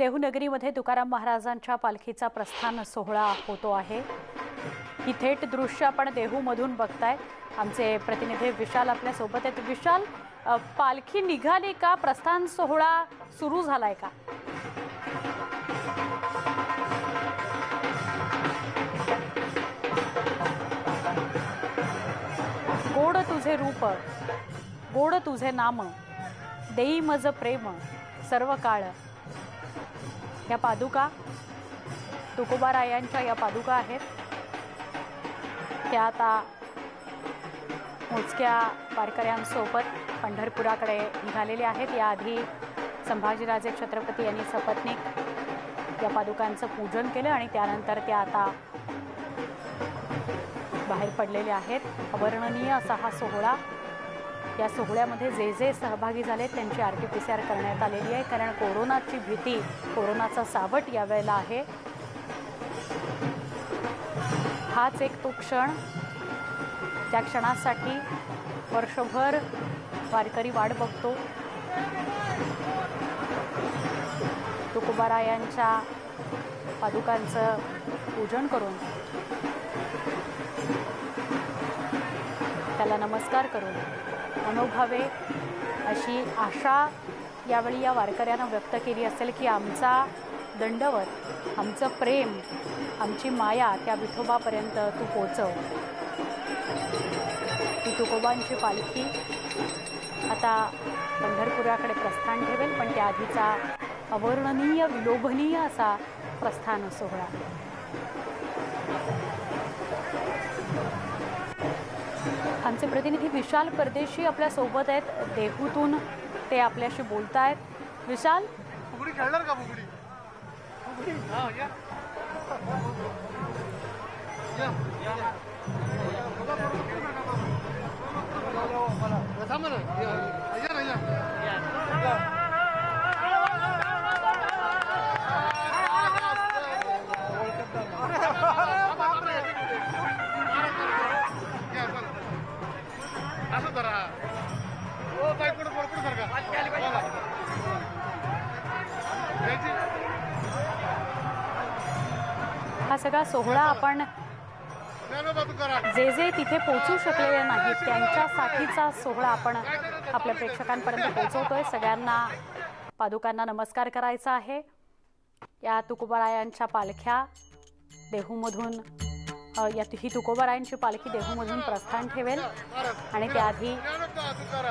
देहूनगरीमध्ये तुकाराम महाराजांच्या पालखीचा प्रस्थान सोहळा होतो आहे. ही थेट दृश्य आपण देहूमधून बघताय. आमचे प्रतिनिधी विशाल आपल्यासोबत आहेत. विशाल पालखी निघाली का? प्रस्थान सोहळा सुरू झालाय का? गोड तुझे रूप गोड तुझे नाम देई मज प्रेम सर्व काळ ह्या पादुका तुकोबारायांच्या या पादुका आहेत. त्या आता मोजक्या वारकऱ्यांसोबत पंढरपुराकडे निघालेले आहेत. याआधी संभाजीराजे छत्रपती यांनी सपत्नीक या पादुकांचं पूजन केलं आणि त्यानंतर त्या आता बाहेर पडलेले आहेत. अवर्णनीय असा हा सोहळा या सोहळ्यामध्ये जे जे सहभागी झाले त्यांची R T P C R करण्यात आलेली आहे कारण कोरोनाची भीती कोरोनाचा सावट यावेळेला आहे. हाच एक तो क्षण. त्या क्षणासाठी वर्षभर वारकरी वाट बघतो. तुकोबारायांच्या पादुकांचं पूजन करून त्याला नमस्कार करून अनुभवे अशी आशा यावेळी या वारकऱ्यानं व्यक्त केली असेल की आमचा दंडवत आमचं प्रेम आमची माया त्या विठोबापर्यंत तू पोचव. ती तुकोबांची पालखी आता पंढरपुराकडे प्रस्थान ठेवेल पण त्याआधीचा अवर्णनीय विलोभनीय असा प्रस्थान सोहळा. आमचे प्रतिनिधी विशाल परदेशी आपल्यासोबत आहेत. देहूतून ते आपल्याशी बोलत आहेत विशाल? फुगडी खेळणार का फुगडी? फुगडी. ओ बाई कुठं. यायची. हा सगळा सोहळा आपण जे जे तिथे पोचू शकलेले नाहीत त्यांच्यासाठीचा सोहळा आपण आपल्या प्रेक्षकांपर्यंत पोहोचवतोय सगळ्यांना पादुकांना नमस्कार करायचा आहे. या तुकोबारायांच्या पालख्या देहूमधून यात या ही तुकोबारायांची पालखी देहूमधून प्रस्थान ठेवेल. आणि त्याआधी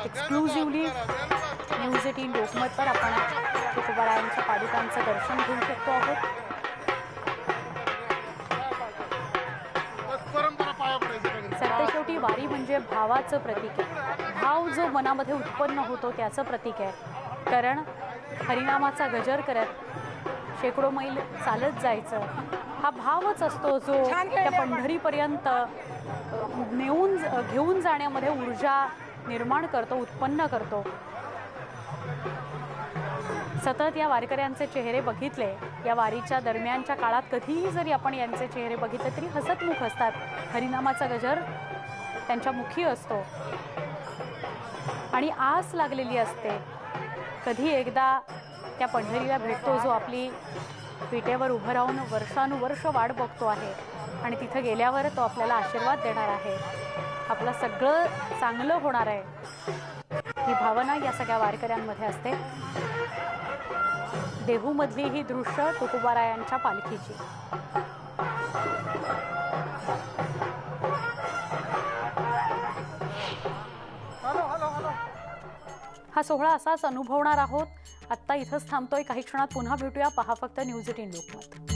एक्सक्लुझिव्हली न्यूज एटीन लोकमतवर आपण तुकोबारायांच्या पादुकांचं दर्शन घेऊ शकतो आहोत. बस वारी म्हणजे भावाचं प्रतीक आहे. भाव जो मनामध्ये उत्पन्न होतो त्याचं प्रतीक आहे. कारण हरिनामाचा गजर करत शेकडो मैल चालत जायचं. हा भावच असतो जो त्या पंढरीपर्यंत नेऊन घेऊन जाण्यामध्ये ऊर्जा निर्माण करतो उत्पन्न करतो. सतत या वारकऱ्यांचे चेहरे बघितले या वारीच्या दरम्यानच्या काळात कधीही जरी आपण यांचे चेहरे बघितले तरी हसतमुख असतात. हरिनामाचा गजर त्यांच्या मुखी असतो. आणि आस लागलेली असते. कधी एकदा त्या पंढरीला भेटतो जो आपली पिठेवर उभं राहून वर्षानुवर्ष वाट बघतो आहे. आणि तिथं गेल्यावर तो आपल्याला आशीर्वाद देणार आहे. आपलं सगळं चांगलं होणार आहे. ही भावना या सगळ्या वारकऱ्यांमध्ये असते. देहूमधली ही दृश्य तुकोबारायांच्या पालखीची. हा सोहळा असाच अनुभवणार आहोत. आत्ता इथंच थांबतोय. काही क्षणात पुन्हा भेटूया. पहा फक्त news eighteen Lokmat.